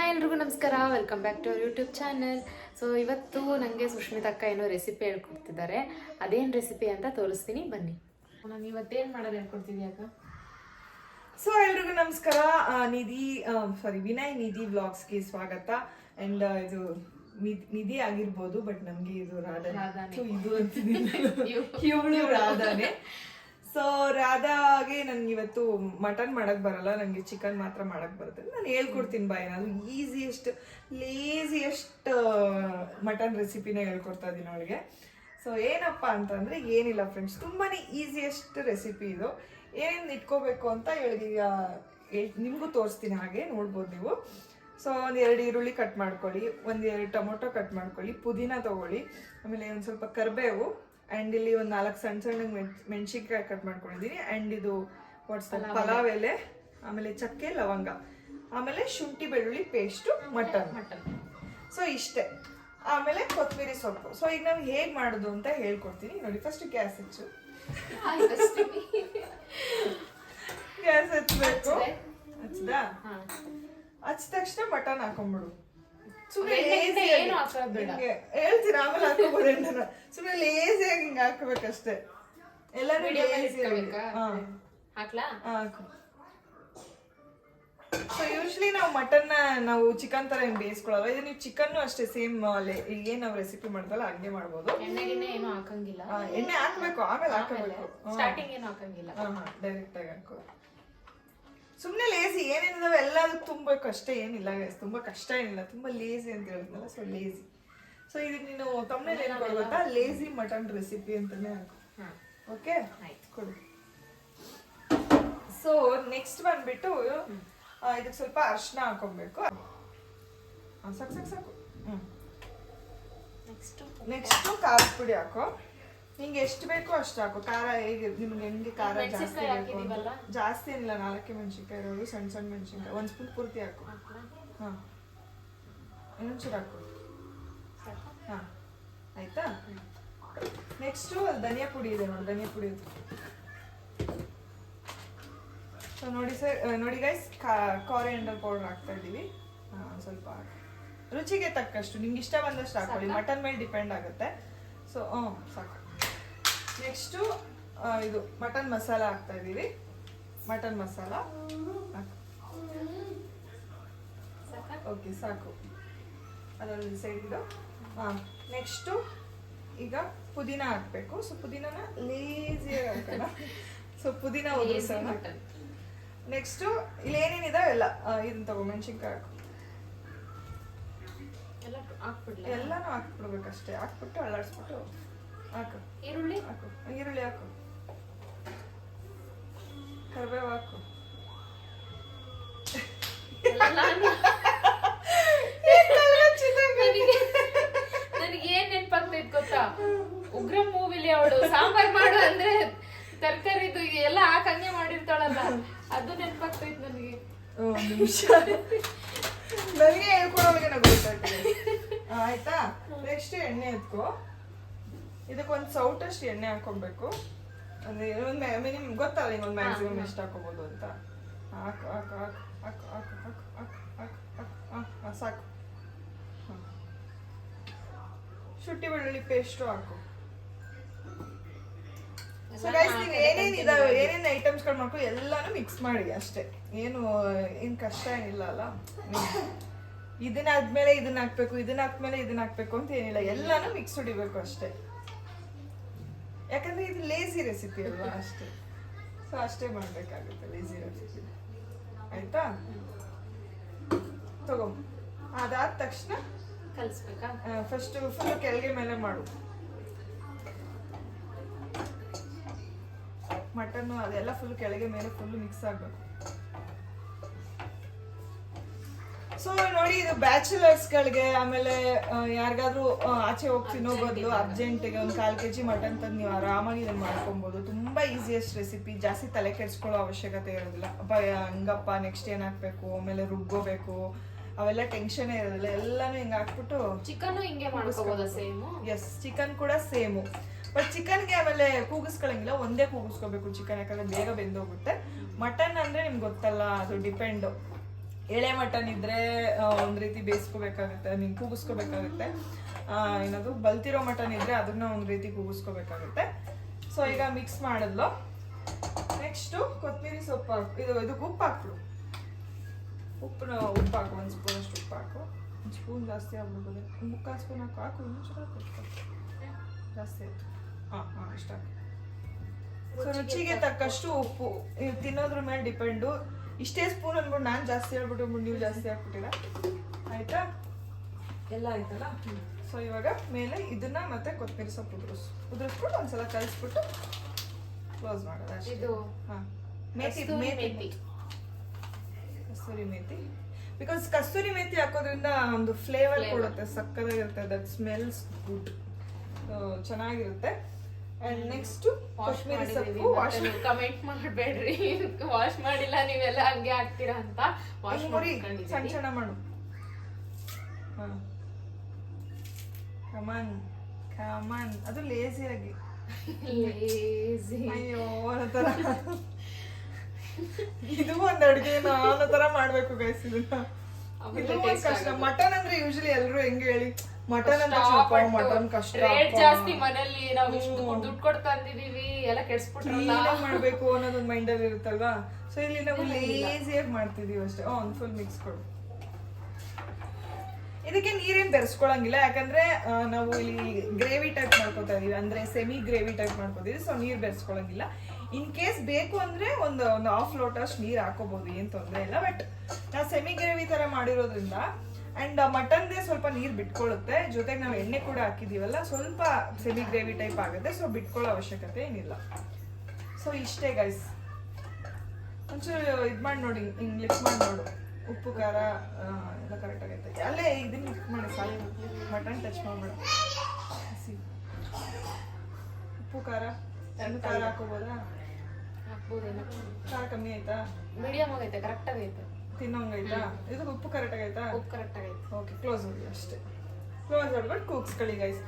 Hi ಎಲ್ರಿಗೂ ನಮಸ್ಕಾರ. Welcome back to our YouTube channel so ಇವತ್ತು ನನಗೆ ಸುಷ್ಮಿತಾ ಅಕ್ಕ ಏನೋ ರೆಸಿಪಿ ಹೇಳ್ಕೊಡ್ತಿದ್ದಾರೆ. ಅದೇನು ರೆಸಿಪಿ ಅಂತ ತೋರಿಸ್ತೀನಿ. ಬನ್ನಿ. ನಾನು ಇವತ್ತೇನು ಮಾಡೋದು ಹೇಳ್ಕೊಡ್ತೀನಿ ಅಕ್ಕ? ಸೊ ಎಲ್ರಿಗೂ ನಮಸ್ಕಾರ. ನಿಧಿ ಸಾರಿ ವಿನಯ್ ನಿಧಿ ವ್ಲಾಗ್ಸ್ಗೆ ಸ್ವಾಗತ. ಆ್ಯಂಡ್ ಇದು ನಿಧಿ ಆಗಿರ್ಬೋದು ಬಟ್ ನಮಗೆ ಇದು ರಾಧಾ. ಇದು ಅಂತ ಇವಳು ರಾಧಾನೆ. ಸೊ ರಾಧಾಗೆ ನನ್ಗೆ ಇವತ್ತು ಮಟನ್ ಮಾಡಕ್ ಬರಲ್ಲ ನನಗೆ ಚಿಕನ್ ಮಾತ್ರ ಮಾಡಕ್ ಬರುತ್ತೆ. ನಾನು ಹೇಳ್ಕೊಡ್ತೀನಿ ಬಾಯ್, ನಾನು ಈಸಿಯೆಸ್ಟ್ ಲೇಸಿಯೆಸ್ಟ್ ಮಟನ್ ರೆಸಿಪಿನ ಹೇಳ್ಕೊಡ್ತಾ ಇದ್ದೀನಿ ಅವಳಿಗೆ. ಸೊ ಏನಪ್ಪ ಅಂತಂದ್ರೆ, ಏನಿಲ್ಲ ಫ್ರೆಂಡ್ಸ್ ತುಂಬಾನೇ ಈಸಿಯೆಸ್ಟ್ ರೆಸಿಪಿ ಇದು. ಏನೇನು ಇಟ್ಕೋಬೇಕು ಅಂತ ಹೇಳಿ, ನಿಮಗೂ ತೋರಿಸ್ತೀನಿ ಹಾಗೆ, ನೋಡ್ಬೋದು ನೀವು. ಸೊ ಒಂದು ಎರಡು ಈರುಳ್ಳಿ ಕಟ್ ಮಾಡ್ಕೊಳ್ಳಿ, ಒಂದು ಎರಡು ಟೊಮೊಟೊ ಕಟ್ ಮಾಡ್ಕೊಳ್ಳಿ, ಪುದೀನ ತಗೊಳ್ಳಿ, ಆಮೇಲೆ ಒಂದು ಸ್ವಲ್ಪ ಕರಿಬೇವು ಆ್ಯಂಡ್ ಇಲ್ಲಿ ಒಂದು ನಾಲ್ಕು ಸಣ್ಣ ಸಣ್ಣ ಮೆಣಸಿನ್ಕಾಯಿ ಕಟ್ ಮಾಡ್ಕೊಂಡಿದ್ದೀನಿ ಆ್ಯಂಡ್ ಇದು ವಾಟ್ಸ್ ಪಲಾವ್ ಎಲೆ. ಆಮೇಲೆ ಚಕ್ಕೆ ಲವಂಗ. ಆಮೇಲೆ ಶುಂಠಿ ಬೆಳ್ಳುಳ್ಳಿ ಪೇಸ್ಟು ಮಟನ್ ಮಟನ್ ಸೊ ಇಷ್ಟೇ. ಆಮೇಲೆ ಕೊತ್ತಂಬರಿ ಸೊಪ್ಪು. ಸೊ ಈಗ ನಾವು ಹೇಗೆ ಮಾಡೋದು ಅಂತ ಹೇಳ್ಕೊಡ್ತೀನಿ. ನೋಡಿ ಫಸ್ಟ್ ಗ್ಯಾಸ್ ಹಚ್ಚು. ಗ್ಯಾಸ್ ಹಚ್ಚಬೇಕು ಹಚ್ಚದ ಹಾಂ. ಹಚ್ಚ ತಕ್ಷಣ ಮಟನ್ ಹಾಕೊಂಡ್ಬಿಡು. ಸುಮ್ಮನೆ ಏನು ಹಾಕೋದ್ ಬೇಡ. ಹಿಂಗೆ ಆಮೇಲೆ ಎಣ್ಣೆನ ಸುಮ್ಮನೆ ಲೇಸಿಯಾಗಿ ಹಿಂಗೆ ಹಾಕ್ಬೇಕಷ್ಟೇ. ಎಲ್ಲರೂ ಹಾಕ್ಲಾ? ಹಾಕು. ಸೊ ಯೂಶ್ವಲಿ ನಾವು ಮಟನ್ನ ನಾವು ಚಿಕನ್ ತರ ಏನು ಬೇಯಿಸ್ಕೊಳ್ಳಲ್ಲ ಇದು ನೀವು ಚಿಕನ್ ಅಷ್ಟೇ ಸೇಮ್ ಏನ್ ನಾವು ರೆಸಿಪಿ ಮಾಡ್ದಲ್ಲ ಹಂಗೆ ಮಾಡ್ಬೋದು. ಎಣ್ಣೆ ಗಿಣ್ಣೆ ಏನು ಹಾಕಂಗಿಲ್ಲ. ಎಣ್ಣೆ ಹಾಕ್ಬೇಕು ಆಮೇಲೆ ಹಾಕಬೇಕು. ಸ್ಟಾರ್ಟಿಂಗ್ ಏನು ಹಾಕಂಗಿಲ್ಲ. ಡೈರೆಕ್ಟ್ ಆಗಿ ಹಾಕೋ. ಸುಮ್ಮನೆ ಲೇಸಿ ಏನೇನಿದಾವೆ ಎಲ್ಲ ತುಂಬ ಅಷ್ಟೇ ಏನಿಲ್ಲ ತುಂಬ ತುಂಬಾ ಕಷ್ಟ ಏನಿಲ್ಲ ತುಂಬ ಲೇಸಿ ಅಂತ ಹೇಳಿದ್ನಲ್ಲ ಸೊ ಲೇಸಿ ಸೊ ಇದಕ್ಕೆ ನೀನು ತಮ್ಮನೇ ಏನು ಗೊತ್ತಾ ಲೇಸಿ ಮಟನ್ ರೆಸಿಪಿ ಅಂತಲೇ ಹಾಕು. ಹಾಂ. ಓಕೆ ಆಯ್ತು. ಕೊಡು. ಸೊ ನೆಕ್ಸ್ಟ್ ಬಂದ್ಬಿಟ್ಟು ಇದಕ್ಕೆ ಸ್ವಲ್ಪ ಅರ್ಶಿನ ಹಾಕೊಬೇಕು. ಸಾಕು ಸಾಕು ಸಾಕು. ಹ್ಮ್. ನೆಕ್ಸ್ಟು ನೆಕ್ಸ್ಟು ಖಾರದ ಪುಡಿ ಹಾಕೋ. ನಿಂಗೆ ಎಷ್ಟು ಬೇಕೋ ಅಷ್ಟು ಹಾಕು. ಖಾರ ಹೇಗೆ ನಿಮ್ಗೆ ಹೆಂಗೆ ಖಾರ ಜಾಸ್ತಿ ಬೇಕು ಅಂತ. ಜಾಸ್ತಿ ಏನಿಲ್ಲ ನಾಲ್ಕೇ ಮೆಣಸಿನ್ಕಾಯಿ ಇರೋದು ಸಣ್ಣ ಸಣ್ಣ ಮೆಣಸಿನ್ಕಾಯಿ ಒಂದು ಸ್ಪೂನ್ ಪೂರ್ತಿ ಹಾಕು. ಹಾಂ. ಇನ್ನೊಂಚೂರು ಹಾಕು? ಹಾಂ. ಆಯ್ತಾ? ನೆಕ್ಸ್ಟು ಧನಿಯಾ ಪುಡಿ ಇದೆ ನೋಡಿ ಧನಿಯಾ ಪುಡಿ ಸೊ ನೋಡಿ ಸರ್ ನೋಡಿ ಗೈಸ್ ಕಾರಿಯಂಡರ್ ಪೌಡರ್ ಹಾಕ್ತಾ ಇದ್ದೀವಿ. ಹಾಂ ಸ್ವಲ್ಪ. ರುಚಿಗೆ ತಕ್ಕಷ್ಟು ನಿಮ್ಗೆ ಇಷ್ಟ ಬಂದಷ್ಟು ಹಾಕೊಳ್ಳಿ ಮಟನ್ ಮೇಲೆ ಡಿಪೆಂಡ್ ಆಗುತ್ತೆ. ಸೊ ಹ್ಞೂ ಸಾಕು. ನೆಕ್ಸ್ಟು ಇದು ಮಟನ್ ಮಸಾಲ ಹಾಕ್ತಾ ಇದ್ದೀವಿ. ಮಟನ್ ಮಸಾಲ. ಓಕೆ ಸಾಕು. ಅದೊಂದು ಸೈಡ್ ಹಾಂ ನೆಕ್ಸ್ಟು ಈಗ ಪುದೀನ ಹಾಕಬೇಕು. ಸೊ ಪುದೀನನ ಲೇಸಿಯಾಗಿ ಹಾಕೋಣ. ಸೊ ಪುದೀನ ಉದುರಿಸೋಣ. ನೆಕ್ಸ್ಟು ಇಲ್ಲಿ ಏನೇನಿದೆ ಎಲ್ಲ ಇದನ್ನ ತಗೋ ಮೆಣಸಿನ್ಕಾಯಿ ಹಾಕು. ಎಲ್ಲ ಹಾಕ್ಬಿಟ್ಟು ಎಲ್ಲನೂ ಹಾಕ್ಬಿಡ್ಬೇಕಷ್ಟೇ. ಹಾಕ್ಬಿಟ್ಟು ಅಳ್ಳಾಡ್ಸ್ಬಿಟ್ಟು ಹಾಕು. ಈರುಳ್ಳಿ? ಹಾಕು. ಈರುಳ್ಳಿ ಹಾಕು. ಕರಿಬೇವು ಹಾಕು. ಏನ್ ನೆನ್ಪಾಗ್ತೈತ್ ಗೊತ್ತಾ? ಉಗ್ರ ಮೂವಿಲಿ ಅವಳು ಸಾಂಬಾರ್ ಮಾಡು ಅಂದ್ರೆ ತರಕಾರಿದು ಎಲ್ಲ ಹಾಕಂಗೆ ಮಾಡಿರ್ತಾಳಲ್ಲ. ಅದು ನೆನಪಾಗ್ತೈತ್ ನನಗೆ. ನನಗೆ ಹೇಳ್ಕೊಡೋಳಿಗೆ ನಂಗೆ ಗೊತ್ತಾಗ್ತದೆ ಆಯ್ತಾ? ನೆಕ್ಸ್ಟ್ ಎಣ್ಣೆ ಎತ್ಕೋ. ಇದಕ್ಕೊಂದು ಸೌಟಷ್ಟು ಎಣ್ಣೆ ಹಾಕೊಬೇಕು ಅಂದ್ರೆ ಒಂದು ಮಿನಿಮಮ್ ಗೊತ್ತಲ್ಲ ಇನ್ನೊಂದು ಒಂದು ಮ್ಯಾಕ್ಸಿಮಮ್ ಎಷ್ಟು ಹಾಕೋಬೋದು ಅಂತ ಹಾಕು ಹಾಕು ಹಾಕು ಹಾಕು ಹಾಕು ಹಾಕು ಹಾಕು ಹಾಕು ಹಾಕು ಸಾಕು ಶುಂಠಿ ಬೆಳ್ಳುಳ್ಳಿ ಪೇಸ್ಟು ಹಾಕು ಸೊ ಗೈಸ್ ನೀವು ಏನೇನು ಇದಾವೆ ಏನೇನು ಐಟಮ್ಸ್ಗಳು ಮಾಡ್ಕೊಂಡು ಎಲ್ಲಾನು ಮಿಕ್ಸ್ ಮಾಡಿ ಅಷ್ಟೇ ಏನು ಏನು ಕಷ್ಟ ಏನಿಲ್ಲ ಅಲ್ಲ ಇದನ್ನ ಆದ್ಮೇಲೆ ಇದನ್ನ ಹಾಕ್ಬೇಕು ಇದನ್ನ ಹಾಕ್ಮೇಲೆ ಇದನ್ನ ಹಾಕ್ಬೇಕು ಅಂತ ಏನಿಲ್ಲ ಎಲ್ಲಾನು ಮಿಕ್ಸ್ ಹೊಡಿಬೇಕು ಅಷ್ಟೇ ಯಾಕಂದ್ರೆ ಇದು ಲೇಸಿ ರೆಸಿಪಿ ಅಲ್ವಾ ಅಷ್ಟೇ. ಸೊ ಅಷ್ಟೇ ಮಾಡ್ಬೇಕಾಗುತ್ತೆ ಲೇಸಿ ರೆಸಿಪಿ ಆಯ್ತಾ? ತಗೋ. ಅದಾದ ತಕ್ಷಣ ಕಲಿಸ್ಬೇಕಾ? ಫಸ್ಟ್ ಫುಲ್ ಕೆಳಗೆ ಮೇಲೆ ಮಾಡು. ಮಟನ್ನು ಅದೆಲ್ಲ ಫುಲ್ ಕೆಳಗೆ ಮೇಲೆ ಫುಲ್ ಮಿಕ್ಸ್ ಆಗಬೇಕು. ಸೊ ನೋಡಿ ಇದು ಬ್ಯಾಚುಲರ್ಸ್ಗಳಿಗೆ ಆಮೇಲೆ ಆ, ಯಾರಿಗಾದ್ರೂ ಆಚೆ ಹೋಗಿ ತಿನ್ನೋ ಬದಲು ಅರ್ಜೆಂಟಿಗೆ ಒಂದು ಕಾಲು ಕೆ ಜಿ ಮಟನ್ ತಂದು ನೀವು ಆರಾಮಾಗಿ ಇದನ್ನು ಮಾಡ್ಕೊಬೋದು. ತುಂಬಾ ಈಸಿಯೆಸ್ಟ್ ರೆಸಿಪಿ ಜಾಸ್ತಿ ತಲೆ ಕೆಡಿಸ್ಕೊಳ್ಳೋ ಅವಶ್ಯಕತೆ ಇರೋದಿಲ್ಲ. ಅಪ್ಪ ಹಂಗಪ್ಪ ನೆಕ್ಸ್ಟ್ ಏನ್ ಹಾಕ್ಬೇಕು? ಆಮೇಲೆ ರುಬ್ಬೋಬೇಕು ಅವೆಲ್ಲ ಟೆನ್ಷನ್ ಇರೋದಿಲ್ಲ. ಎಲ್ಲಾನು ಹಿಂಗೆ ಹಾಕ್ಬಿಟ್ಟು ಚಿಕನ್ ಹಿಂಗೆ ಮಾಡ್ಕೋಬಹುದು ಸೇಮು? ಎಸ್ ಚಿಕನ್ ಕೂಡ ಸೇಮು. ಬಟ್ ಚಿಕನ್ಗೆ ಆಮೇಲೆ ಕೂಗಿಸ್ಕೊಳಂಗಿಲ್ಲ. ಒಂದೇ ಕೂಗಿಸ್ಕೋಬೇಕು ಚಿಕನ್ ಯಾಕಂದ್ರೆ ಬೇಗ ಬೆಂದೋಗುತ್ತೆ. ಮಟನ್ ಅಂದ್ರೆ ನಿಮ್ಗೆ ಗೊತ್ತಲ್ಲ ಅದು ಡಿಪೆಂಡ್ ಎಳೆ ಮಟನ್ ಇದ್ರೆ ಒಂದು ರೀತಿ ಬೇಯಿಸ್ಕೋಬೇಕಾಗುತ್ತೆ ನೀನು ಕೂಗಿಸ್ಕೋಬೇಕಾಗುತ್ತೆ. ಏನದು ಬಲ್ತಿರೋ ಮಟನ್ ಇದ್ರೆ ಅದನ್ನ ಒಂದ್ ರೀತಿ ಕೂಗಿಸ್ಕೋಬೇಕಾಗುತ್ತೆ. ಸೊ ಈಗ ಮಿಕ್ಸ್ ಮಾಡಿದ್ಲು. ನೆಕ್ಸ್ಟು ಕೊತ್ತಂಬರಿ ಸೊಪ್ಪು, ಇದು ಇದಕ್ಕೆ ಉಪ್ಪು ಹಾಕ್ಬಿಡು ಉಪ್ಪು ಉಪ್ಪು ಹಾಕು ಒಂದು ಸ್ಪೂನ್ ಅಷ್ಟು ಉಪ್ಪು ಹಾಕು ಒಂದು ಸ್ಪೂನ್ ಜಾಸ್ತಿ ಆಗ್ಬಿಡ್ಬೋದು. ಮುಕ್ಕಾಲು ಸ್ಪೂನ್ ಹಾಕು ಹಾಕು ಇನ್ನೂ ಚೆನ್ನಾಗಿ ಜಾಸ್ತಿ ಆಯಿತು. ಹಾಂ ಹಾಂ ಇಷ್ಟ ಸೊ ರುಚಿಗೆ ತಕ್ಕಷ್ಟು ಉಪ್ಪು. ತಿನ್ನೋದ್ರ ಮೇಲೆ ಡಿಪೆಂಡು. ಇಷ್ಟೇ ಸ್ಪೂನ್ ಅಂದ್ಬಿಟ್ಟು ನಾನು ಜಾಸ್ತಿ ಹೇಳ್ಬಿಟ್ಟು ನೀವು ಜಾಸ್ತಿ ಹಾಕ್ಬಿಟ್ಟಿರ ಆಯ್ತಾ? ಎಲ್ಲ ಆಯ್ತಲ್ಲ? ಸೊ ಇವಾಗ ಮೇಲೆ ಇದನ್ನ ಮತ್ತೆ ಕೊತ್ತಂಬರಿ ಸೊಪ್ಪು ಉದುರಿಸ್ ಉದುರಿಸ್ಬಿಟ್ಟು ಒಂದ್ಸಲ ಕಲಿಸ್ಬಿಟ್ಟು ಕ್ಲೋಸ್ ಮಾಡೋದು ಇದು ಹಾಂ. ಮೇಥಿ ಕಸ್ತೂರಿ ಮೇಥಿ ಮೇಥಿ. ಕಸ್ತೂರಿ ಮೇಥಿ ಬಿಕಾಸ್ ಕಸ್ತೂರಿ ಮೇಥಿ ಹಾಕೋದ್ರಿಂದ ಒಂದು ಫ್ಲೇವರ್. ಕೊಡುತ್ತೆ ಸಕ್ಕದಾಗಿರುತ್ತೆ ದಟ್ ಸ್ಮೆಲ್ಸ್ ಗುಡ್ ಚೆನ್ನಾಗಿರುತ್ತೆ. ಅಂಡ್ ನೆಕ್ಸ್ಟ್ ಮಾಡಿದೀವಿ ಸೊಪ್ಪು ವಾಶ್ ಕಮೆಂಟ್ ಮಾಡಬೇಡ್ರಿ. ವಾಶ್ ಮಾಡಿಲ್ಲ ನೀವೆಲ್ಲ ಹಂಗೆ ಹಾಕ್ತೀರಾ ಅಂತ ವಾಶ್ ಸಂಚನ ಸಣ್ಣ ಮಾಡು. ಕಮಾನ್ ಕಮಾನ್ ಅದು ಲೇಸಿ ಆಗಿ. ಲೇಸಿ ಅಯ್ಯೋ ಅನ್ನೋ ಇದು ಒಂದ್ ಅಡ್ಗೆ ಅನ್ನೋ ತರ ಮಾಡ್ಬೇಕು ಗೈಸ್ ಇದನ್ನ. ಇದು ಕಷ್ಟ. ಮಟನ್ ಅಂದ್ರೆ ಯೂಶಲಿ ಎಲ್ರು ಹೆಂಗೆ ಹೇಳಿ? ಮಟನ್ ಅಂತ ಕಷ್ಟಪಟ್ಟು ಮಟನ್ ಕಷ್ಟ ರೇಟ್ ಜಾಸ್ತಿ ಮನೆಯಲ್ಲಿ ನಾವು ಇಷ್ಟು ದುಡ್ಡು ಕೊಟ್ಟು ತಂದಿದೀವಿ ಎಲ್ಲ ಕೆಡ್ಸ್ಬಿಟ್ರಲ್ಲ. ಮಾಡ್ಬೇಕು ಅನ್ನೋದೊಂದು ಮೈಂಡ್ ಅಲ್ಲಿ ಇರುತ್ತಲ್ವಾ? ಸೊ ಇಲ್ಲಿ ನಾವು ಲೇಸಿಯಾಗಿ ಮಾಡ್ತಿದೀವಿ ಅಷ್ಟೇ. ಒಂದು ಫುಲ್ ಮಿಕ್ಸ್ ಕೊಡು. ಇದಕ್ಕೆ ನೀರೇನ್ ಬೆರೆಸ್ಕೊಳಂಗಿಲ್ಲ. ಯಾಕಂದ್ರೆ ನಾವು ಇಲ್ಲಿ ಗ್ರೇವಿ ಟೈಪ್ ಮಾಡ್ಕೊತಾ ಇದೀವಿ. ಅಂದ್ರೆ ಸೆಮಿ ಗ್ರೇವಿ ಟೈಪ್ ಮಾಡ್ಕೋತೀವಿ ಸೊ ನೀರ್ ಬೆರೆಸ್ಕೊಳಂಗಿಲ್ಲ. ಇನ್ ಕೇಸ್ ಬೇಕು ಅಂದ್ರೆ ಒಂದು ಒಂದು ಹಾಫ್ ಲೋಟ ಅಷ್ಟು ನೀರ್ ಹಾಕೋಬಹುದು ಏನ್ ತೊಂದ್ರೆ ಇಲ್ಲ. ಬಟ್ ನಾವು ಸೆಮಿ ಗ್ರೇವಿ ತರ ಮಾಡಿರೋದ್ರಿಂದ ಅಂಡ್ ಮಟನ್ದೇ ಸ್ವಲ್ಪ ನೀರು ಬಿಟ್ಕೊಳ್ಳುತ್ತೆ ಜೊತೆಗೆ ನಾವು ಎಣ್ಣೆ ಕೂಡ ಹಾಕಿದೀವಲ್ಲ ಸ್ವಲ್ಪ ಸೆಮಿ ಗ್ರೇವಿ ಟೈಪ್ ಆಗುತ್ತೆ ಸೊ ಬಿಟ್ಕೊಳ್ಳೋ ಅವಶ್ಯಕತೆ ಏನಿಲ್ಲ. ಸೊ ಇಷ್ಟೇ ಗೈಸ್ ಒಂಚೂರು ಇದು ಮಾಡಿ ನೋಡಿ ಹಿಂಗೆ ಲಿಫ್ಟ್ ಮಾಡಿ ನೋಡು. ಉಪ್ಪು ಖಾರ ಎಲ್ಲ ಕರೆಕ್ಟ್ ಆಗೈತೆ. ಅಲ್ಲೇ ಇದನ್ನ ಮಿಕ್ಸ್ ಮಾಡಿ ಸಾಲಿ ಮಟನ್ ಟಚ್ ಮಾಡಬೇಡ. ಉಪ್ಪು ಖಾರ. ಖಾರ ಹಾಕೋಬೋದಾ? ಹಾಕ್ಬೋದೇನೋ. ಖಾರ ಕಮ್ಮಿ ಆಯ್ತಾ? ಮೀಡಿಯಂ ಆಗೈತೆ ಕರೆಕ್ಟ್ ಆಗೈತೆ. ತಿನ್ನೋಂಗೈತಾ ಇದು ಉಪ್ಪು ಕರೆಕ್ಟ್ ಆಗೈತಾ ಉಪ್ಪು ಕರೆಕ್ಟ್ ಆಗೈತೆ ಓಕೆ ಕ್ಲೋಸ್ ಮಾಡಿ ಅಷ್ಟೇ. ಕ್ಲೋಸ್ ಮಾಡ್ಬಿಟ್ಟು ಕೂಗಿಸ್ಕೊಳ್ಳಿ ಗೈಸ್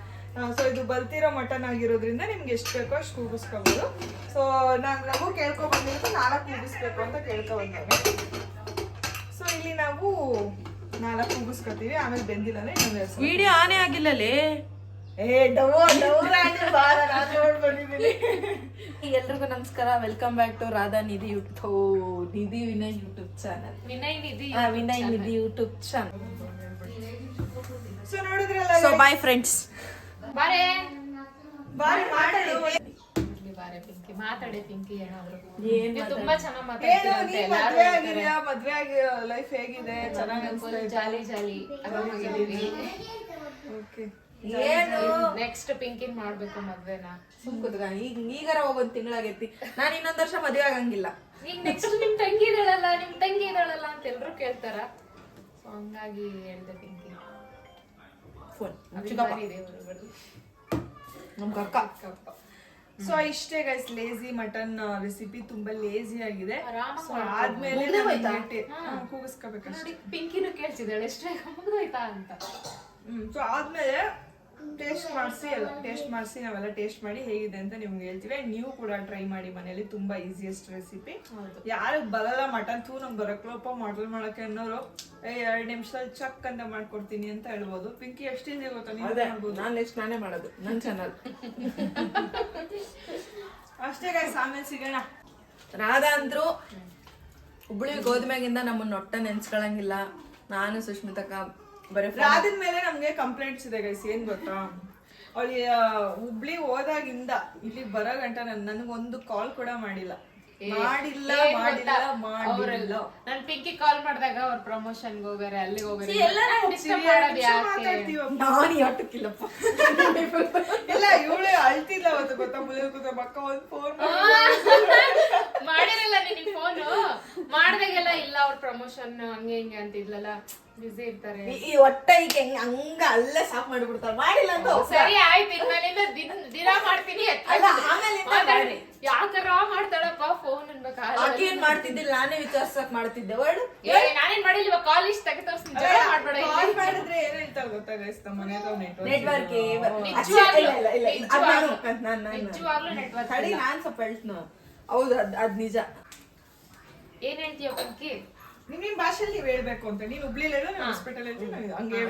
ಸೊ ಇದು ಬಲ್ತಿರೋ ಮಟನ್ ಆಗಿರೋದ್ರಿಂದ ನಿಮ್ಗೆ ಎಷ್ಟು ಬೇಕೋ ಅಷ್ಟು ಕೂಗಿಸ್ಕೋಬೋದು. ಸೊ ನಾನು ನಾವು ಕೇಳ್ಕೊ ಬಂದಿರೋದು ನಾಲ್ಕು ಕೂಗಿಸ್ಬೇಕು ಅಂತ ಕೇಳ್ಕೊ ಬಂದಾಗ ಸೊ ಇಲ್ಲಿ ನಾವು ನಾಲ್ಕು ಕೂಗಿಸ್ಕೊತೀವಿ. ಆಮೇಲೆ ಬೆಂದಿಲ್ಲ ಅಂದ್ರೆ ಇನ್ನೊಂದು. ವಿಡಿಯೋ ಆನೆ ಆಗಿಲ್ಲಲೇ? ಏ ಡವ್ ಡವ್ ರಾಣಿ ನಾನು ನೋಡ್ ಬಂದಿದ್ದೀನಿ ಎಲ್ರಿಗೂ ನಮಸ್ಕಾರ. Welcome back to Radha Nidhi YouTube Nidhi Vinay YouTube channel Vinay Nidhi Vinay Nidhi YouTube channel so ನೋಡಿದ್ರಲ್ಲ ಸೊ ಬಾಯ್ ಫ್ರೆಂಡ್ಸ್ ಬಾರೆ. ಬಾರಿ ಮಾತಾಡಿ. ಇಲ್ಲಿ ಬಾರೆ ಪಿಂಕಿ ಮಾತಾಡಿ ಪಿಂಕಿ ಏನಾದ್ರು ನೀವು ತುಂಬಾ ಚೆನ್ನಾಗಿ ಮಾತಾಡ್ತೀರಾ ಮದ್ವೆ ಆಗಿದ್ಯಾ? ಮದ್ವೆ ಆಗಿ ಲೈಫ್ ಹೇಗಿದೆ? ಚೆನ್ನಾಗಿ ಜಾಲಿ ಜಾಲಿ. ಆರಾಮಾಗಿದ್ದೀವಿ. ಓಕೆ ಏನು? ನೆಕ್ಸ್ಟ್ ಪಿಂಕಿನ್ ಮಾಡ್ಬೇಕು ಮದ್ವೆನ. ಸುಮ್ಕುದ್ಗ ಈಗ ಈಗಾರ ಹೋಗೊಂದ್ ತಿಂಗಳಾಗೈತಿ. ನಾನು ಇನ್ನೊಂದ್ ವರ್ಷ ಮದ್ವೆ ಆಗಂಗಿಲ್ಲ. ಈಗ ನೆಕ್ಸ್ಟ್ ನಿಮ್ ತಂಗಿ ಇದಳಲ್ಲ ನಿಮ್ ತಂಗಿ ಇದಳಲ್ಲ ಅಂತ ಎಲ್ರು ಕೇಳ್ತಾರ. ಸೊ ಹಂಗಾಗಿ ಹೇಳ್ದೆ ಪಿಂಕಿ ಫೋನ್ ನಮ್ ಅಕ್ಕ ಸೊ ಇಷ್ಟೇ ಗೈಸ್ ಲೇಜಿ ಮಟನ್ ರೆಸಿಪಿ ತುಂಬಾ ಲೇಜಿ ಆಗಿದೆ. ಆದ್ಮೇಲೆ ಕೂಗಿಸ್ಕೋಬೇಕು ಪಿಂಕಿನು ಕೇಳ್ತಿದ್ದಾಳೆ. ಎಷ್ಟೇ ಮುಗ್ದೋಯ್ತಾ ಅಂತ. ಹ್ಮ್ ಸೊ ಆದ್ಮೇಲೆ ಟೇಸ್ಟ್ ಮಾಡಿಸಿ ಎಲ್ಲ ಟೇಸ್ಟ್ ಮಾಡಿಸಿ ನಾವೆಲ್ಲ ಟೇಸ್ಟ್ ಮಾಡಿ ಹೇಗಿದೆ ಅಂತ ನಿಮ್ಗೆ ಹೇಳ್ತೀವಿ. ನೀವು ಕೂಡ ಟ್ರೈ ಮಾಡಿ ಮನೇಲಿ ತುಂಬಾ ಈಸಿಯೆಸ್ಟ್ ರೆಸಿಪಿ ಯಾರಿಗೆ ಬರಲ್ಲ ಮಟನ್ ತೂ ನಮ್ಗೆ ಬರಕ್ಲೋಪ ಮಾಡಲ್ ಮಾಡಕ್ಕೆ ಅನ್ನೋರು ಏ ಎರಡು ನಿಮಿಷದಲ್ಲಿ ಚಕ್ ಅಂತ ಮಾಡ್ಕೊಡ್ತೀನಿ ಅಂತ ಹೇಳ್ಬೋದು. ಪಿಂಕಿ ಎಷ್ಟು ಈಸಿ ಗೊತ್ತಾ ನೀವು ನಾನ್ ನೆಕ್ಸ್ಟ್ ನಾನೇ ಮಾಡೋದು ನನ್ನ ಚಾನಲ್ ಅಷ್ಟೇ ಗೈಸ್ ಆಮೇಲೆ ಸಿಗೋಣ. ರಾಧಾ ಅಂದ್ರು ಹುಬ್ಳಿ ಗೋದ್ಮ್ಯಾಗಿಂದ ನಮ್ಮನ್ನ ಒಟ್ಟ ನೆನ್ಸ್ಕೊಳಂಗಿಲ್ಲ. ನಾನು ಸುಷ್ಮಿತಕ್ಕ ರಾಧನ್ ಮೇಲೆ ನಮ್ಗೆ ಕಂಪ್ಲೇಂಟ್ಸ್ ಇದೆ ಗೈಸ್ ಏನ್ ಗೊತ್ತಾ? ಅವಳಿ ಹುಬ್ಳಿ ಹೋದಾಗಿಂದ ಇಲ್ಲಿ ಬರೋ ಗಂಟ ನನ್ ನನ್ಗೊಂದು ಕಾಲ್ ಕೂಡ ಮಾಡಿಲ್ಲ. ಮಾಡಿಲ್ಲ ಮಾಡಿಲ್ಲ? ಮಾಡಿಲ್ಲ. ನನ್ ಪಿಂಕಿ ಕಾಲ್ ಮಾಡಿದಾಗ ಅವ್ರ ಪ್ರಮೋಷನ್ ಹೋಗಾರೆ ಅಲ್ಲಿಗೆ ಹೋಗಾರೆ ಎಲ್ಲ ನಾನ್ ಯಾಟಕ್ಕಿಲ್ಲಪ್ಪ ಇಲ್ಲ ಇವಳು ಅಳ್ತಿಲ್ಲ ಅವತ್ತು ಗೊತ್ತಾ? ಮುಗಿದ ಕೂತ ಒಂದ್ ಫೋನ್ ಮಾಡಿರಲ್ಲ ನಿನ್ ಫೋನು ಮಾಡ್ದಾಗೆಲ್ಲ ಇಲ್ಲ ಅವ್ರ ಪ್ರಮೋಷನ್ ಹಂಗೆ ಹಿಂಗೆ ಅಂತಿದ್ಲಲ್ಲ. ಇರ್ತಾರೆ. ಈ- ಈ ಒಟ್ಟ ಈಗ ಹೆಂಗ್ ಹಂಗ ಅಲ್ಲೇ ಸಾಫ್ ಮಾಡಿಬಿಡ್ತಾರ. ಮಾಡಿಲ್ಲ ಅಂತ. ಸರಿ ಆಯ್ತು ಇನ್ಮೇಲಿಂದ ದಿನ ದಿನ ಮಾಡ್ತೀನಿ ಅಲ್ಲ, ಆಮೇಲಿಂದ. ಯಾಕರ ಮಾಡ್ತಾಳಪ್ಪ ಫೋನ್ ಅನ್ಬೇಕಾ? ಆಕೆ ಏನ್ ಮಾಡ್ತಿದ್ದಿಲ್ಲ? ನಾನೇ ವಿಚಾರ್ಸಕ್ ಮಾಡ್ತಿದ್ದೆ. ವರ್ಡ್ ನಾನೇನ್ ಮಾಡಿಲ್ಲ ಇವಾಗ ಕಾಲ್ ಇಷ್ಟ ತೆಗೆ ತೋರಿಸ್ತೀನಿ. ಜಗಳ ಮಾಡ್ಬೇಡ ಇಲ್ಲಿ. ಕಾಲ್ ಮಾಡಿದ್ರೆ ಏನ್ ಹೇಳ್ತಾರೆ ಗೊತ್ತಾ ಗೈಸ್ ನಮ್ಮ ಮನೆ ನೆಟ್ವರ್ಕ್ ನಿಜವಾಗ್ಲೂ, ಇಲ್ಲ ತಡಿ. ನಾನ್ ಸ್ವಲ್ಪ ಹೇಳ್ತೀನಿ ಹೌದು ಅದ್ ಅದ್ ನಿಜ. ಏನ್ ಹೇಳ್ತೀಯ ನಿಮ್ ನಿಮ್ ಭಾಷೆಯಲ್ಲಿ ನೀವ್ ಹೇಳ್ಬೇಕು ಅಂತ. ನೀನ್ ನಾನು ಹಾಸ್ಪಿಟಲ್ ಹಂಗೆ.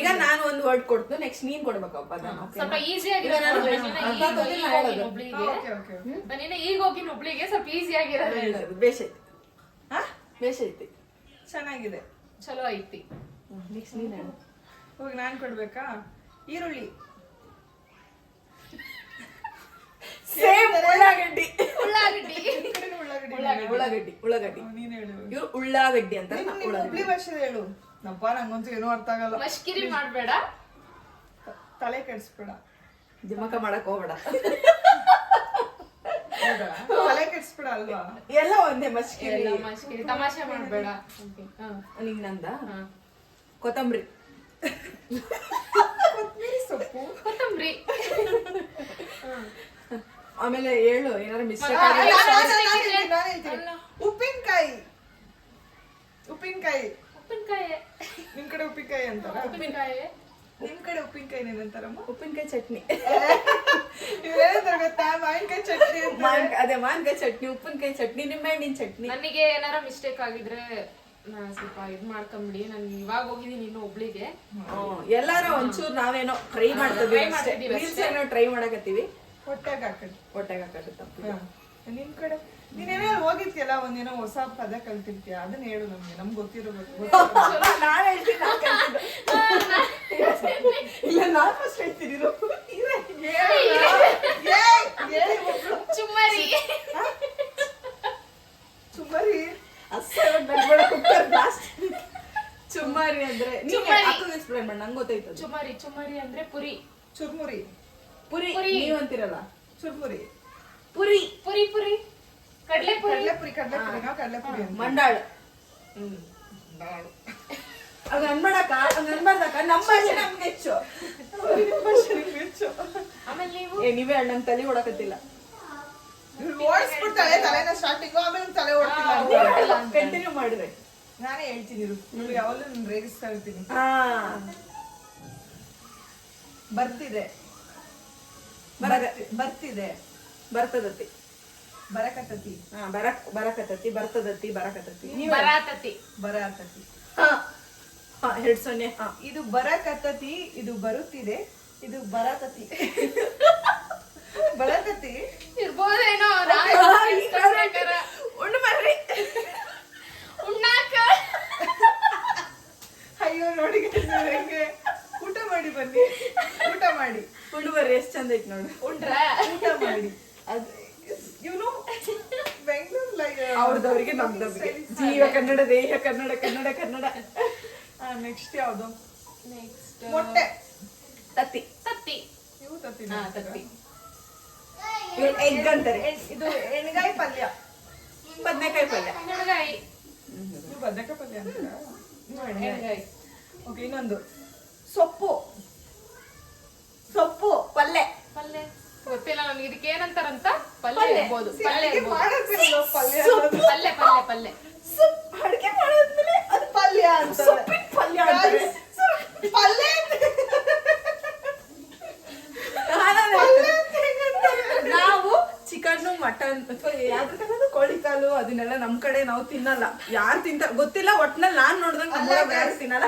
ಈಗ ನಾನು ಒಂದು ವರ್ಡ್ ಕೊಡ್ತು ನೆಕ್ಸ್ಟ್ ನೀನ್ ಕೊಡ್ಬೇಕಪ್ಪ ಸ್ವಲ್ಪ ಈಸಿ ಆಗಿರೋದು ಈಗ ಹೋಗಿ ಹುಬ್ಳಿಗೆ. ಸ್ವಲ್ಪ ಈಸಿ ಆಗಿರೋದು ಹಾ? ಬೇಷ್ ಐತಿ ಚೆನ್ನಾಗಿದೆ. ಚಲೋ ಐತಿ. ನೆಕ್ಸ್ಟ್ ನೀನ್ ಹೋಗಿ ನಾನ್ ಕೊಡ್ಬೇಕಾ? ಈರುಳ್ಳಿ. ಸೇಮ್ ಉಳ್ಳಾಗಡ್ಡಿ. ಉಳ್ಳಾಗಡ್ಡಿ. ಉಳ್ಳಾಗಡ್ಡಿ ಉಳ್ಳಾಗಡ್ಡಿ. ನೀನು ಹೇಳು. ಇವ್ರು ಉಳ್ಳಾಗಡ್ಡಿ ಅಂತ ಹುಬ್ಳಿ ಭಾಷೆ ಹೇಳು. ನಪ್ಪ ನಂಗಂತೂ ಏನೂ ಅರ್ಥ ಆಗಲ್ಲ. ಮಶ್ಕಿರಿ ಮಾಡಬೇಡ. ತಲೆ ಕೆಡಿಸ್ಬೇಡ. ದಿಮಕ ಮಾಡಕ್ ಹೋಗ್ಬೇಡ. ತಲೆ ಕೆಡ್ಸ್ಬೇಡ ಅಲ್ವಾ? ಎಲ್ಲ ಒಂದೇ ಮಸ್ಕಿರಿ ಮಶ್ಕಿರಿ. ತಮಾಷೆ ಮಾಡಬೇಡ. ಹಾ ನಿಂಗ್ ನಂದ? ಹಾ. ಕೊತ್ತಂಬರಿ. ಕೊತ್ತಂಬರಿ ಸೊಪ್ಪು? ಕೊತ್ತಂಬರಿ. ಆಮೇಲೆ ಹೇಳು ಏನಾದ್ರು ಮಿಸ್ಟೇಕ್. ಉಪ್ಪಿನಕಾಯಿ. ಉಪ್ಪಿನಕಾಯಿ. ಉಪ್ಪಿನಕಾಯಿ. ನಿಮ್ ಕಡೆ ಉಪ್ಪಿನಕಾಯಿ ಅಂತಾರ? ಉಪ್ಪಿನಕಾಯಿ. ನಿಮ್ ಕಡೆ ಉಪ್ಪಿನಕಾಯಿ ಏನಂತಾರಮ್ಮ ಉಪ್ಪಿನಕಾಯಿ ಚಟ್ನಿ. ಇವೇನಂತಾರ ಗೊತ್ತಾ? ಮಾವಿನಕಾಯಿ ಚಟ್ನಿ ಅದೇ ಮಾವಿನಕಾಯಿ ಚಟ್ನಿ ಉಪ್ಪಿನಕಾಯಿ ಚಟ್ನಿ ನಿಂಬೆಹಣ್ಣಿನ ಚಟ್ನಿ. ನನಗೆ ಏನಾರ ಮಿಸ್ಟೇಕ್ ಆಗಿದ್ರೆ ನಾ ಸ್ವಲ್ಪ ಇದ್ ಮಾಡ್ಕೊಂಬಿಡಿ. ನಾನು ಇವಾಗ ಹೋಗಿದೀನಿ ಇನ್ನು ಒಬ್ಳಿಗೆ. ಎಲ್ಲಾರು ಒಂಚೂರು ನಾವೇನೋ ಟ್ರೈ ಮಾಡ್ತೀವಿ ರೀಲ್ಸ್ ಏನೋ ಟ್ರೈ ಮಾಡಕತ್ತೀವಿ. ಹೊಟ್ಟೆಗೆ ಹಾಕಿ ಹೊಟ್ಟೆಗೆ ಹಾಕೋದು ತಪ್ಪು ನಿಮ್ ಕಡೆ? ನೀನೇನೋ ಹೋಗಿದ್ಯಲ್ಲ ಒಂದೇನೋ ಹೊಸ ಪದ ಕಲ್ತಿರ್ತೀಯ? ಅದನ್ನ ಹೇಳು ನಮ್ಗೆ ನಮ್ಗೆ ಗೊತ್ತಿರಬೇಕು. ನಾನು ಹೇಳ್ತೀನಿ ನಾನ್. ಇಲ್ಲ ನಾನು ಫಸ್ಟ್ ಹೇಳ್ತೀನಿ ಚುಮ್ಮರಿ. ಸುಮ್ಮರಿ ಅಸ್ಸೆ ಒಂದ್ ನಡ್ಬೇಡ ಕುಕ್ಕರ್ ಬ್ಲಾಸ್ಟ್ ಚುಮ್ಮಾರಿ ಅಂದ್ರೆ ನೀನ್ ಚುಮ್ಮಾರಿ. explain ಮಾಡು ನಂಗೆ ಗೊತ್ತಾಯ್ತದು. ಚುಮ್ಮರಿ ಚುಮ್ಮರಿ ಅಂದ್ರೆ ಪುರಿ. ಚುರ್ಮುರಿ. ಪುರಿ. ಪುರಿ. ನೀವು ಅಂತೀರಲ್ಲ ಚುರ್ಪುರಿ ಪುರಿ. ಪುರಿ ಪುರಿ. ಕಡಲೆ ಪುರಿ. ಕಡಲೆ ಪುರಿ ನಾವು ಕಡ್ಲೆಪುರಿ ಅಂತ ಮಂಡಾಳ. ಹ್ಮ್ ಮಂಡಾಳು. ಅದು ಅನ್ಬೇಡಕ್ಕ ಅದ್ ಅನ್ಬಾರ್ದಕ್ಕ. ನಮ್ಮ ಭಾಷೆ ನಮ್ಗೆ ಹೆಚ್ಚು. ನಿಮ್ ಭಾಷೆ ನಿಮ್ಗೆ ಹೆಚ್ಚು. ಆಮೇಲೆ ನೀವು? ಏ ನೀವೇ ನಂಗೆ ತಲೆ ಹೊಡಕತ್ತಿಲ್ಲ ಓಡಿಸ್ಬಿಡ್ತಾಳೆ ತಲೆನ ಸ್ಟಾರ್ಟಿಂಗ್ ಆಮೇಲೆ ತಲೆ ಓಡ್ತಿಲ್ಲ ಅಂತ. ಕಂಟಿನ್ಯೂ ಮಾಡಿದ್ರೆ ನಾನೇ ಹೇಳ್ತೀನಿ ಇರು. ಯಾವಾಗಲೂ ನಾನು ರೇಗಿಸ್ತಾ ಇರ್ತೀನಿ. ಹಾ. ಬರ್ತಿದೆ. ಬರ್ತಿದೆ. ಬರ್ತದತಿ. ಬರಕತ್ತತಿ ಹಾ ಬರ ಬರಕತ್ತತಿ ಬರ್ತದತಿ ಬರಕತ್ತತಿ ಬರಾತತಿ. ಬರಾತತಿ. ಬರಕತ್ತತಿ ಹಾ ಹಾ ಎರಡ್ ಸೊನ್ನೆ. ಹಾ. ಇದು ಬರಕತ್ತತಿ ಇದು ಬರುತ್ತಿದೆ ಇದು ಬರತತಿ. ಬರಕತಿ ಇರ್ಬೋದೇನೋ ಉಣ್ಣು ಬರ್ರಿ ಉಣ್ಣಾಕ. ಅಯ್ಯೋ ನೋಡಿ ಹೆಂಗೆ ಊಟ ಮಾಡಿ ಬನ್ನಿ. ಊಟ ಮಾಡಿ. ಉಣ್ಣು ಎಷ್ಟು ಎಷ್ಟ್ ಚಂದ ಐತ್ ನೋಡು. ಉಂಡ್ರ? ಊಟ ಮಾಡಿ. ಅದು ಇವನು ಬೆಂಗಳೂರು ಲೈಕ್ ಅವ್ರದವ್ರಿಗೆ ನಮ್ದವ್ರಿಗೆ. ಜೀವ ಕನ್ನಡ ದೇಹ ಕನ್ನಡ ಕನ್ನಡ ಕನ್ನಡ. ನೆಕ್ಸ್ಟ್ ಯಾವುದು? ನೆಕ್ಸ್ಟ್ ಮೊಟ್ಟೆ. ತತ್ತಿ. ತತ್ತಿ. ಇವು ತತ್ತಿ ಹಾ ತತ್ತಿ. ಎಗ್ ಅಂತಾರೆ. ಇದು ಎಣ್ಗಾಯಿ ಪಲ್ಯ. ಬದ್ನೆಕಾಯಿ ಪಲ್ಯ. ಎಣ್ಗಾಯಿ. ಬದನೆಕಾಯಿ ಪಲ್ಯ ಅಂತ? ನೀವು ಎಣ್ಗಾಯಿ ಎಣ್ಗಾಯಿ. ಓಕೆ ಇನ್ನೊಂದು. ಸೊಪ್ಪು ಪಲ್ಯ ಪಲ್ಯ ಗೊತ್ತಿಲ್ಲ ನನಗೆ ಇದಕ್ಕೆ ಏನಂತಾರಂತ ಪಲ್ಯ. ಇರ್ಬೋದು. ಪಲ್ಯ ಇರ್ಬೋದು. ಪಲ್ಯ. ಪಲ್ಯ ಪಲ್ಯ ಅಡ್ಗೆ ಮಾಡೋದ್ಮೇಲೆ ಅದು ಪಲ್ಯ ಅಂತ. ಸೊಪ್ಪಿನ ಪಲ್ಯ ಅಂತ ನಾನದೇ ಪಲ್ಯ ಅಂತ ಹೆಂಗಂತಾರೆ? ನಾವು ಚಿಕನ್ ಮಟನ್ ಯಾವ್ದು ತಗೋದು ಕೋಳಿ ಕಾಲು ಅದನ್ನೆಲ್ಲ ನಮ್ ಕಡೆ ನಾವು ತಿನ್ನಲ್ಲ. ಯಾರು ತಿಂತ ಗೊತ್ತಿಲ್ಲ ಒಟ್ನಲ್ಲಿ ನಾನ್ ನೋಡ್ದಂಗ್ ನಮ್ಮೂರಾಗ ಯಾರು ತಿನ್ನಲ್ಲ.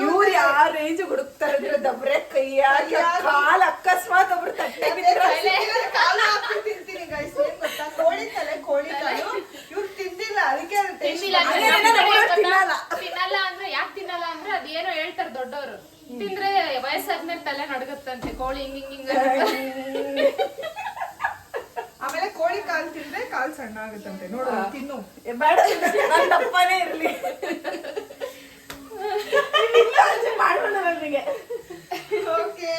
ಇವ್ರು ಯಾವ ರೇಂಜ್ ಹುಡುಕ್ತಾರೆ ಅಂದ್ರೆ ದಬ್ರೆ ಕೈ ಹಾಕಿ ಕಾಲ್ ಅಕಸ್ಮಾತ್ ಒಬ್ರು ತಟ್ಟೆ ತಿಂತೀನಿ ಗೊತ್ತಾ? ಕೋಳಿ ತಲೆ ಕೋಳಿ ಕಾಲು ಇವ್ರು ತಿಂದಿಲ್ಲ ಅದಕ್ಕೆ? ತಿನ್ನಲ್ಲ. ತಿನ್ನಲ್ಲ ಅಂದ್ರೆ ಯಾಕೆ ತಿನ್ನಲ್ಲ ಅಂದ್ರೆ ಅದೇನೋ ಹೇಳ್ತಾರೆ ದೊಡ್ಡವರು. ತಿಂದ್ರೆ ವಯಸ್ಸಾದ್ಮೇಲೆ ತಲೆ ನಡ್ಗತ್ತಂತೆ ಕೋಳಿ ಹಿಂಗ್ ಹಿಂಗ್ ಹಿಂಗ್ ಅಂತ. ಆಮೇಲೆ ಕೋಳಿ ಕಾಲು ತಿಂದ್ರೆ ಕಾಲ್ ಸಣ್ಣ ಆಗುತ್ತಂತೆ ನೋಡು ತಿನ್ನು ಏ, ಬೇಡ ನನ್ ದಪ್ಪನೇ ಇರ್ಲಿ ಇಲ್ಲ ಅಂದ್ರೆ ಮಾಡೋಣ ನನಗೆ ಓಕೆ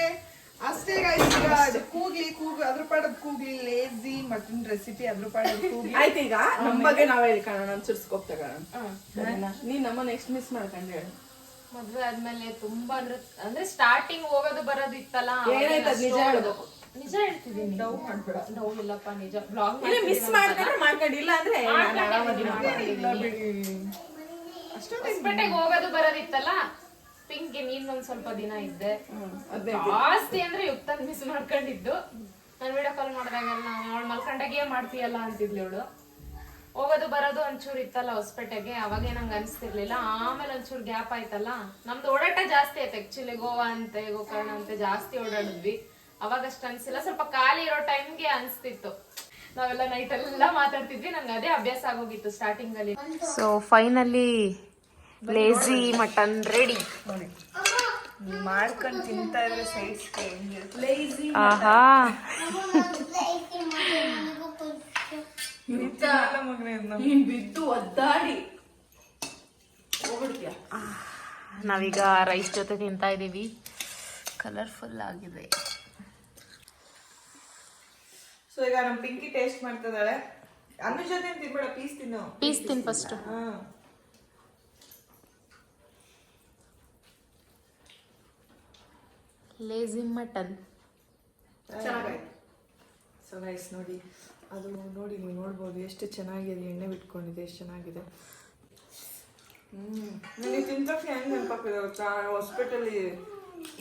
ಅಷ್ಟೇ guys. ಈಗ ಅದು ಕೂಗ್ಲಿ ಕೂಗು ಅದ್ರ ಪಾಡದ್ ಕೂಗ್ಲಿ ಲೇಜಿ ಮಟನ್ ರೆಸಿಪಿ ಅದ್ರ ಪಾಡದ್ ಕೂಗ್ಲಿ ಆಯ್ತು ಈಗ ನಮ್ ಬಗ್ಗೆ ನಾವ್ ಹೇಳ್ಕೊಳ್ಳೋಣ ನಮ್ ಚುರ್ಸ್ಕೋಪ್ ತಗೋಣ. ನೀನ್ ನಮ್ಮ ನೆಕ್ಸ್ಟ್ ಮಿಸ್ ಮಾಡ್ಕೊಂಡ್ ಹೇಳು. ಮದ್ವೆ ಆದ್ಮೇಲೆ ತುಂಬಾ ಅಂದ್ರೆ ಅಂದ್ರೆ ಸ್ಟಾರ್ಟಿಂಗ್ ಹೋಗೋದು ಬರೋದು ಇತ್ತಲ್ಲ ಏನಾಯ್ತು ಅದ್? ನಿಜ ಹೇಳ್ಬೇಕು ನಿಜ ಹೇಳ್ತಿದ್ದೀನಿ. ಡೌ ಮಾಡ್ಬೇಡ. ಡೌ ಇಲ್ಲಪ್ಪ ನಿಜ. ಬ್ಲಾಗ್ ಇಲ್ಲ ಮಿಸ್ ಮಾಡ್ಕೊಂಡ್ರೆ ಮಾಡ್ಕೊಂಡಿಲ್ಲ ಅಂದ್ರೆ ನಾನು ಆರಾಮಾಗಿ ಮಾಡ್ತೀನಿ. ಇಲ್ಲ ಅಂದ್ರೆ ಅಷ್ಟೊಂದು ಹೊಸಪೇಟೆಗೆ ಹೋಗೋದು ಬರೋದಿತ್ತಲ್ಲ ಪಿಂಕ್ಗೆ ನೀನ್ ಒಂದ್ ಸ್ವಲ್ಪ ದಿನ ಇದ್ದೆ. ಜಾಸ್ತಿ ಅಂದ್ರೆ ಯುಕ್ತ ಮಿಸ್ ಮಾಡ್ಕೊಂಡಿದ್ದು. ನಾನು ವಿಡಿಯೋ ಕಾಲ್ ಮಾಡಿದಾಗೆಲ್ಲ ಅವಳು ಮಲ್ಕೊಂಡಾಗೆ ಮಾಡ್ತೀಯಲ್ಲ ಅಂತಿದ್ಲು ಇವಳು. ಹೋಗೋದು ಬರೋದು ಒಂಚೂರು ಇತ್ತಲ್ಲ ಹೊಸಪೇಟೆಗೆ ಅವಾಗೇ ನಂಗೆ ಅನಿಸ್ತಿರ್ಲಿಲ್ಲ. ಆಮೇಲೆ ಒಂಚೂರು ಗ್ಯಾಪ್ ಆಯ್ತಲ್ಲ? ನಮ್ದು ಓಡಾಟ ಜಾಸ್ತಿ ಆಯ್ತು ಆ್ಯಕ್ಚುಲಿ ಗೋವಾ ಅಂತೆ ಗೋಕರ್ಣ ಅಂತೆ ಜಾಸ್ತಿ ಓಡಾಡಿದ್ವಿ. ಅವಾಗ ಅಷ್ಟು ಅನ್ಸಿಲ್ಲ. ಸ್ವಲ್ಪ ಖಾಲಿ ಇರೋ ಟೈಮ್ಗೆ ಅನಿಸ್ತಿತ್ತು. ನಾವೆಲ್ಲ ನೈಟ್ ಎಲ್ಲ ಮಾತಾಡ್ತಿದ್ವಿ. ನಂಗೆ ಅದೇ ಅಭ್ಯಾಸ ಆಗೋಗಿತ್ತು ಸ್ಟಾರ್ಟಿಂಗ್ ಅಲ್ಲಿ. So finally lazy mutton ready ಮಾಡ್ಕೊಂಡು ನೀವ್ ಮಾಡ್ಕೊಂಡ್ ತಿಂತಾ ಇದ್ರೆ ಸೈಡ್ಸ್ಗೆ ಆಹಾ. ನೀನ್ ಬಿದ್ದು ಒದ್ದಾಡಿ. ಹೋಗ್ಬಿಡ್ತೀಯ? ನಾವೀಗ ರೈಸ್ ಜೊತೆ ತಿಂತಾ ಇದೀವಿ. ಕಲರ್ಫುಲ್ ಆಗಿದೆ. ಸೊ ಈಗ ನಮ್ಮ ಪಿಂಕಿ ಟೇಸ್ಟ್ ಮಾಡ್ತಿದ್ದಾಳೆ. ಅನ್ನ ಜೊತೆ ತಿನ್ಬೇಡ ಪೀಸ್ ತಿನ್ನು. ಪೀಸ್ ತಿನ್ ಫಸ್ಟ್ ಹಾ. ಲೇಜಿ ಮಟನ್ ಚೆನ್ನಾಗಾಯ್ತು. ಸೊ ನೈಸ್ ನೋಡಿ. ಅದು ನೋಡಿ ನೀವು ನೋಡ್ಬೋದು ಎಷ್ಟು ಚೆನ್ನಾಗಿದೆ ಎಣ್ಣೆ ಬಿಟ್ಕೊಂಡಿದೆ ಎಷ್ಟು ಚೆನ್ನಾಗಿದೆ. ಹ್ಮ್. ನನಗೆ ತಿಂತಕ್ಕೆ ಹೆಂಗೆ ನೆನಪಾಗ್ತಿದೆ ಗೊತ್ತಾ ಹಾಸ್ಪಿಟಲಿ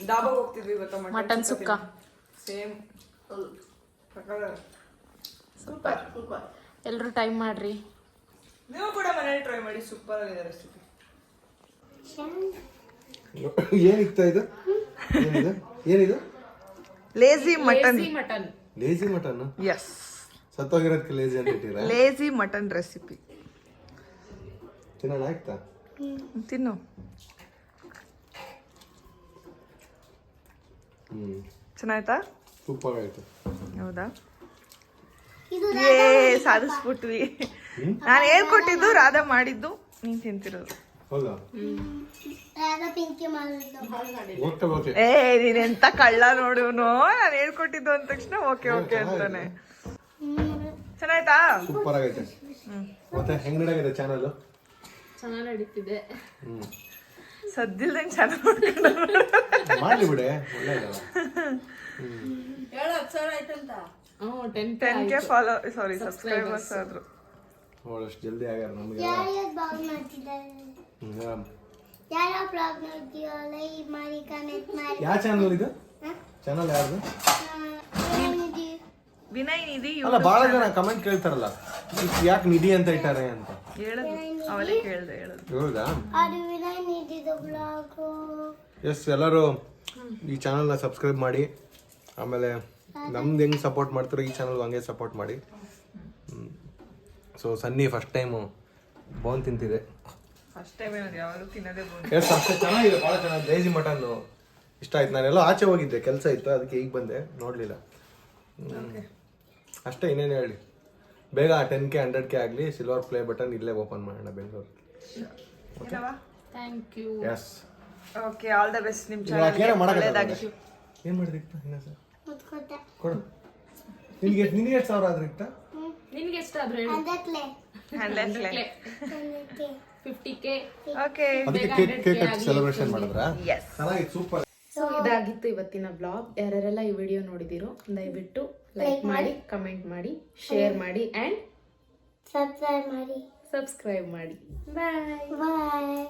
ಡಾಬಾಗ್ ಹೋಗ್ತಿದ್ವಿ ಗೊತ್ತಾ ಮಟನ್ ಸುಕ್ಕ. ಸೇಮ್. ಸೂಪರ್. ಎಲ್ಲರೂ ಟೈಮ್ ಮಾಡಿರಿ. ನೀವು ಕೂಡ ಮನೇಲಿ ಟ್ರೈ ಮಾಡಿ ಸೂಪರ್ ಆಗಿದೆ ರೆಸಿಪಿ ಏನಿತ್ತ ಇದು? ಏನಿದು? ಏನಿದು? Lazy mutton lazy mutton lazy mutton yes ಸತ್ತೋಗಿರೋದಕ್ಕೆ lazy ಅಂತ ಇಟ್ಟಿರ ಲೇಜಿ ಮಟನ್ ರೆಸಿಪಿ ತಿನ್ನೋಣ ಆಯ್ತಾ? ತಿನ್ನು. ಹ್ಮ್. ಚೆನ್ನಾಯ್ತಾ? ಸೂಪರ್ ಆಯ್ತು ಹೌದಾ ಏ ಸಾಧಿಸ್ಬಿಟ್ವಿ. ನಾನು ಹೇಳ್ಕೊಟ್ಟಿದ್ದು ರಾಧಾ ಮಾಡಿದ್ದು ನೀನ್ ತಿಂತಿರೋದು. ಏ ನೀನೆಂತ ಕಳ್ಳ ನೋಡುನು. ನಾನು ಹೇಳ್ಕೊಟ್ಟಿದ್ದು ಅಂದ ತಕ್ಷಣ ಓಕೆ ಓಕೆ ಅಂತಾನೆ. ಚೆನ್ನಾಯ್ತಾ? ಸೂಪರ್ ಆಗೈತೆ. ಮತ್ತೆ ಹೆಂಗ್ ನಡಾಗಿದೆ ಚಾನಲ್ ಚೆನ್ನಾಗಿ ನಡೀತಿದೆ. ಸದ್ದಿಲ್ದಂಗೆ ಚೆನ್ನಾಗಿ ಮಾಡ್ಲಿ ಬಿಡೆ ten ten K follow sorry subscribers ಆದ್ರು. ಅವಳು ಅಷ್ಟು ಜಲ್ದಿ ಆಗ್ಯಾರ ನಮಗೆ. ಯಾರ ಬ್ಲಾಗ್ ಮಾಡಿ ಯಾವ ಚಾನಲ್ ಇದು? ಚಾನಲ್ ಯಾರ್ದು? ವಿನಯ್ ನಿಧಿ ಅಲ್ಲ ಬಹಳ ಜನ ಕಮೆಂಟ್ ಕೇಳ್ತಾರಲ್ಲ. ಯಾಕೆ ನಿಧಿ ಅಂತ ಇಟ್ಟಾರೆ ಅಂತ? ಹೇಳದು ಅವಲೇ ಕೇಳ್ದೆ ಹೇಳದು. ಹೌದಾ? ಅದು ವಿನಯ್ ನಿಧಿದು ಬ್ಲಾಗು. ಎಸ್ ಎಲ್ಲರೂ ಈ ಚಾನಲ್ನ ಸಬ್ಸ್ಕ್ರೈಬ್ ಮಾಡಿ. ಆಮೇಲೆ ನಮ್ದು ಹೆಂಗೆ ಸಪೋರ್ಟ್ ಮಾಡ್ತಾರೋ ಈ ಚಾನಲ್ ಹಂಗೆ ಸಪೋರ್ಟ್ ಮಾಡಿ. So Sunny first time bone ತಿಂತಿದೆ. First time ಏನದು ಯಾವಾಗಲೂ ತಿನ್ನೋದೇ ಬಂದು ಎಸ್ ಅಷ್ಟೇ ಚೆನ್ನಾಗಿದೆ ಭಾಳ ಚೆನ್ನಾಗಿ ಲೇಜಿ ಮಟನ್ ಇಷ್ಟ ಆಯ್ತು. ನಾನೆಲ್ಲ ಆಚೆ ಹೋಗಿದ್ದೆ ಕೆಲಸ ಇತ್ತು ಅದಕ್ಕೆ ಈಗ ಬಂದೆ ನೋಡಲಿಲ್ಲ. ಅಷ್ಟೇ ಇನ್ನೇನು ಹೇಳಿ. ಬೇಗ ಟೆನ್ ಕೆ ಹಂಡ್ರೆಡ್ ಕೆ ಆಗಲಿ ಸಿಲ್ವರ್ ಪ್ಲೇ ಬಟನ್ ಇಲ್ಲೇ ಓಪನ್ ಮಾಡೋಣ Bengaluru. Thank you yes okay all the best ನಿಮ್ಮ ಯಾಕೆ ಚಾನಲ್ ಮಾಡಕ್ಕೆ ಏನು ಮಾಡಿದ್ರಿ ಇನ್ನ ಸರ್? ಮುತ್ಕೊತ ಕೊಡು. ನಿನಗೆ ನಿನಗೆ ಎಷ್ಟು ಸಾವಿರ ಆದ್ರೆ ಇತ್ತ? ನಿನ್ಗೆ ಎಷ್ಟಾದ್ರು ಹೇಳು. ಅದಕ್ಲೆ ಹ್ಯಾಂಡ್ಲೆಸ್ಲೆ ನನಗೆ ಫಿಫ್ಟಿ ಕೆ ಓಕೆ ಅದಕ್ಕೆ ಕೇಕ್ ಕೇಕ್ ಸೆಲೆಬ್ರೇಷನ್ ಮಾಡಿದ್ರಾ? ಚೆನ್ನಾಗಿತ್ತು ಸೂಪರ್ ಸೊ ಇದಾಗಿತ್ತು ಇವತ್ತಿನ ಬ್ಲಾಗ್ ಯಾರ್ಯಾರೆಲ್ಲ ಈ ವಿಡಿಯೋ ನೋಡಿದಿರೋ ದಯವಿಟ್ಟು ಲೈಕ್ ಮಾಡಿ ಕಮೆಂಟ್ ಮಾಡಿ ಶೇರ್ ಮಾಡಿ ಆ್ಯಂಡ್ ಸಬ್ಸ್ಕ್ರೈಬ್ ಮಾಡಿ. ಸಬ್ಸ್ಕ್ರೈಬ್ ಮಾಡಿ. ಬಾಯ್ ಬಾಯ್